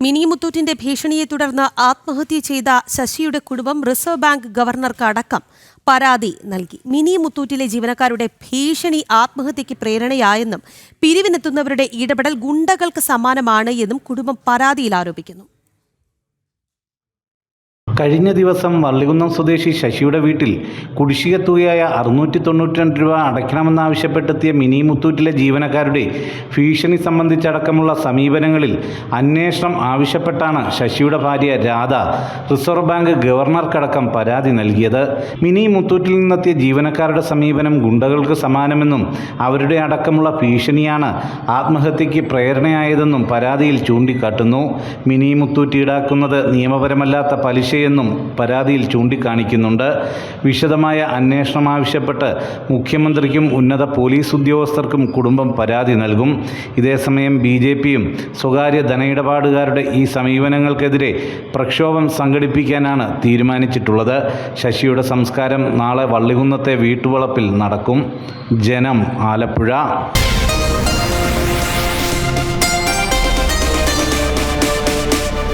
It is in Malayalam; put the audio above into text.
മിനി മുത്തൂറ്റിന്റെ ഭീഷണിയെ തുടർന്ന് ആത്മഹത്യ ചെയ്ത ശശിയുടെ കുടുംബം റിസർവ് ബാങ്ക് ഗവർണർക്ക് അടക്കം പരാതി നൽകി. മിനി മുത്തൂറ്റിലെ ജീവനക്കാരുടെ ഭീഷണി ആത്മഹത്യയ്ക്ക് പ്രേരണയായെന്നും പിരിവിനെത്തുന്നവരുടെ ഇടപെടൽ ഗുണ്ടകൾക്ക് സമാനമാണ് എന്നും കുടുംബം പരാതിയിൽ ആരോപിക്കുന്നു. കഴിഞ്ഞ ദിവസം വള്ളികുന്നം സ്വദേശി ശശിയുടെ വീട്ടിൽ കുടിശ്ശിക തുകയായ അറുന്നൂറ്റി തൊണ്ണൂറ്റി രണ്ട് രൂപ അടയ്ക്കണമെന്നാവശ്യപ്പെട്ടെത്തിയ മിനി മുത്തൂറ്റിലെ ജീവനക്കാരുടെ ഭീഷണി സംബന്ധിച്ചടക്കമുള്ള സമീപനങ്ങളിൽ അന്വേഷണം ആവശ്യപ്പെട്ടാണ് ശശിയുടെ ഭാര്യ രാധ റിസർവ് ബാങ്ക് ഗവർണർക്കടക്കം പരാതി നൽകിയത്. മിനി മുത്തൂറ്റിൽ നിന്നെത്തിയ ജീവനക്കാരുടെ സമീപനം ഗുണ്ടകൾക്ക് സമാനമെന്നും അവരുടെ അടക്കമുള്ള ഭീഷണിയാണ് ആത്മഹത്യയ്ക്ക് പ്രേരണയായതെന്നും പരാതിയിൽ ചൂണ്ടിക്കാട്ടുന്നു. മിനി മുത്തൂറ്റ് ഈടാക്കുന്നത് നിയമപരമല്ലാത്ത പലിശയെന്നും പരാതിയിൽ ചൂണ്ടിക്കാണിക്കുന്നുണ്ട്. വിശദമായ അന്വേഷണം ആവശ്യപ്പെട്ട് മുഖ്യമന്ത്രിക്കും ഉന്നത പോലീസ് ഉദ്യോഗസ്ഥർക്കും കുടുംബം പരാതി നൽകും. ഇതേസമയം ബി ജെ പിയും സ്വകാര്യ ധനയിടപാടുകാരുടെ ഈ സമീപനങ്ങൾക്കെതിരെ പ്രക്ഷോഭം സംഘടിപ്പിക്കാനാണ് തീരുമാനിച്ചിട്ടുള്ളത്. ശശിയുടെ സംസ്കാരം നാളെ വള്ളികുന്നത്തെ വീട്ടുവളപ്പിൽ നടക്കും. ജനം ആലപ്പുഴ.